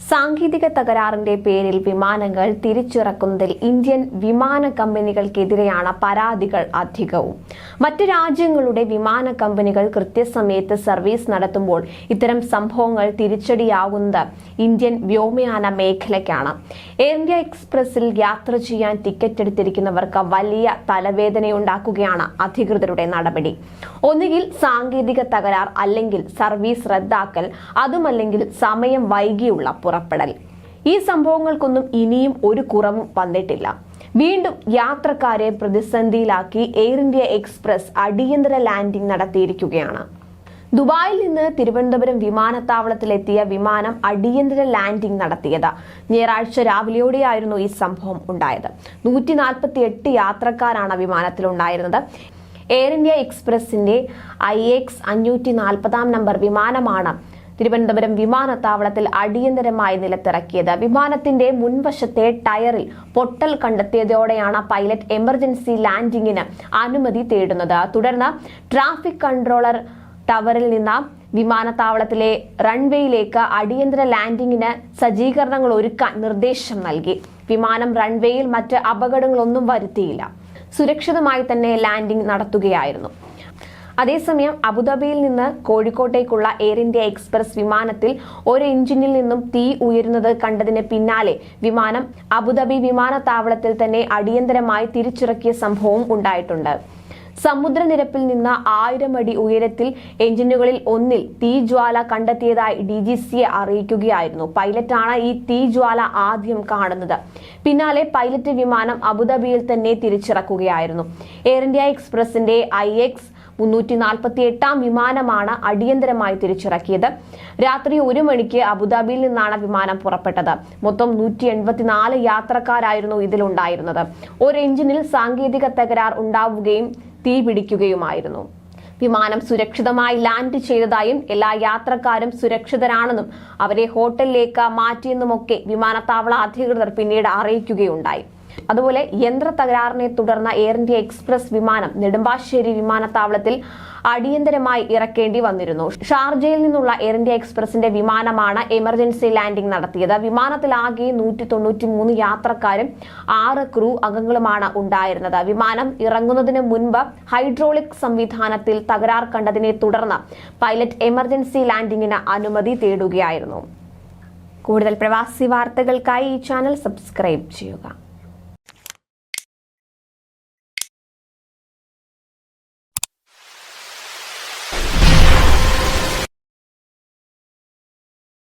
സാങ്കേതിക തകരാറിന്റെ പേരിൽ വിമാനങ്ങൾ തിരിച്ചിറക്കുന്നതിൽ ഇന്ത്യൻ വിമാന കമ്പനികൾക്കെതിരെയാണ് പരാതികൾ അധികവും. മറ്റ് രാജ്യങ്ങളുടെ വിമാന കമ്പനികൾ കൃത്യസമയത്ത് സർവീസ് നടത്തുമ്പോൾ ഇത്തരം സംഭവങ്ങൾ തിരിച്ചടിയാകുന്നത് ഇന്ത്യൻ വ്യോമയാന മേഖലയ്ക്കാണ്. എയർ ഇന്ത്യ എക്സ്പ്രസിൽ യാത്ര ചെയ്യാൻ ടിക്കറ്റ് എടുത്തിരിക്കുന്നവർക്ക് വലിയ തലവേദനയുണ്ടാക്കുകയാണ് അധികൃതരുടെ നടപടി. ഒന്നുകിൽ സാങ്കേതിക തകരാർ അല്ലെങ്കിൽ സർവീസ് റദ്ദാക്കൽ അതുമല്ലെങ്കിൽ സമയം വൈകിയുള്ള പുറപ്പെടൽ. ഈ സംഭവങ്ങൾക്കൊന്നും ഇനിയും ഒരു കുറവും വന്നിട്ടില്ല. വീണ്ടും യാത്രക്കാരെ പ്രതിസന്ധിയിലാക്കി എയർ ഇന്ത്യ എക്സ്പ്രസ് അടിയന്തര ലാൻഡിംഗ് നടത്തിയിരിക്കുകയാണ്. ദുബായിൽ നിന്ന് തിരുവനന്തപുരം വിമാനത്താവളത്തിലെത്തിയ വിമാനം അടിയന്തര ലാൻഡിംഗ് നടത്തിയത്. ഞായറാഴ്ച രാവിലെയോടെയായിരുന്നു ഈ സംഭവം ഉണ്ടായത്. നൂറ്റി നാൽപ്പത്തി എട്ട് യാത്രക്കാരാണ് എയർ ഇന്ത്യ എക്സ്പ്രസിന്റെ ഐ എക്സ് അഞ്ഞൂറ്റി നാൽപ്പതാം നമ്പർ വിമാനമാണ് തിരുവനന്തപുരം വിമാനത്താവളത്തിൽ അടിയന്തരമായി നിലത്തിറക്കിയത്. വിമാനത്തിന്റെ മുൻവശത്തെ ടയറിൽ പൊട്ടൽ കണ്ടെത്തിയതോടെയാണ് പൈലറ്റ് എമർജൻസി ലാൻഡിംഗിന് അനുമതി തേടുന്നത്. തുടർന്ന് ട്രാഫിക് കൺട്രോളർ ടവറിൽ നിന്ന് വിമാനത്താവളത്തിലെ റൺവേയിലേക്ക് അടിയന്തര ലാൻഡിങ്ങിന് സജ്ജീകരണങ്ങൾ ഒരുക്കാൻ നിർദ്ദേശം നൽകി. വിമാനം റൺവേയിൽ മറ്റ് അപകടങ്ങളൊന്നും വരുത്തിയില്ല. സുരക്ഷിതമായി തന്നെ ലാൻഡിംഗ് നടത്തുകയായിരുന്നു. അതേസമയം അബുദാബിയിൽ നിന്ന് കോഴിക്കോട്ടേക്കുള്ള എയർ ഇന്ത്യ എക്സ്പ്രസ് വിമാനത്തിൽ ഒരു എഞ്ചിനിൽ നിന്നും തീ ഉയരുന്നത് കണ്ടതിന് പിന്നാലെ വിമാനം അബുദാബി വിമാനത്താവളത്തിൽ തന്നെ അടിയന്തരമായി തിരിച്ചിറക്കിയ സംഭവം ഉണ്ടായിട്ടുണ്ട്. സമുദ്രനിരപ്പിൽ നിന്ന് ആയിരം അടി ഉയരത്തിൽ എഞ്ചിനുകളിൽ ഒന്നിൽ തീജ്വാല കണ്ടെത്തിയതായി ഡി ജി സിയെ അറിയിക്കുകയായിരുന്നു. പൈലറ്റാണ് ഈ തീജ്വാല ആദ്യം കാണുന്നത്. പിന്നാലെ പൈലറ്റ് വിമാനം അബുദാബിയിൽ തന്നെ തിരിച്ചിറക്കുകയായിരുന്നു. എയർ ഇന്ത്യ എക്സ്പ്രസിന്റെ ഐ എക്സ് മുന്നൂറ്റി നാൽപ്പത്തി എട്ടാം വിമാനമാണ് അടിയന്തരമായി തിരിച്ചിറക്കിയത്. രാത്രി ഒരു മണിക്ക് അബുദാബിയിൽ നിന്നാണ് വിമാനം പുറപ്പെട്ടത്. മൊത്തം നൂറ്റി എൺപത്തിനാല് യാത്രക്കാരായിരുന്നു ഇതിലുണ്ടായിരുന്നത്. ഒരു എഞ്ചിനിൽ സാങ്കേതിക തകരാർ ഉണ്ടാവുകയും തീ പിടിക്കുകയുമായിരുന്നു. വിമാനം സുരക്ഷിതമായി ലാൻഡ് ചെയ്തതായും എല്ലാ യാത്രക്കാരും സുരക്ഷിതരാണെന്നും അവരെ ഹോട്ടലിലേക്ക് മാറ്റിയെന്നുമൊക്കെ വിമാനത്താവള അധികൃതർ പിന്നീട് അറിയിക്കുകയുണ്ടായി. അതുപോലെ യന്ത്ര തകരാറിനെ തുടർന്ന് എയർ ഇന്ത്യ എക്സ്പ്രസ് വിമാനം നെടുമ്പാശ്ശേരി വിമാനത്താവളത്തിൽ അടിയന്തരമായി ഇറക്കേണ്ടി വന്നിരുന്നു. ഷാർജയിൽ നിന്നുള്ള എയർ ഇന്ത്യ എക്സ്പ്രസിന്റെ വിമാനമാണ് എമർജൻസി ലാൻഡിംഗ് നടത്തിയത്. വിമാനത്തിൽ ആകെ നൂറ്റി തൊണ്ണൂറ്റി മൂന്ന് യാത്രക്കാരും ആറ് ക്രൂ അംഗങ്ങളുമാണ് ഉണ്ടായിരുന്നത്. വിമാനം ഇറങ്ങുന്നതിന് മുൻപ് ഹൈഡ്രോളിക് സംവിധാനത്തിൽ തകരാർ കണ്ടതിനെ തുടർന്ന് പൈലറ്റ് എമർജൻസി ലാൻഡിംഗിന് അനുമതി തേടുകയായിരുന്നു. കൂടുതൽ പ്രവാസി വാർത്തകൾക്കായി ഈ ചാനൽ സബ്സ്ക്രൈബ് ചെയ്യുക.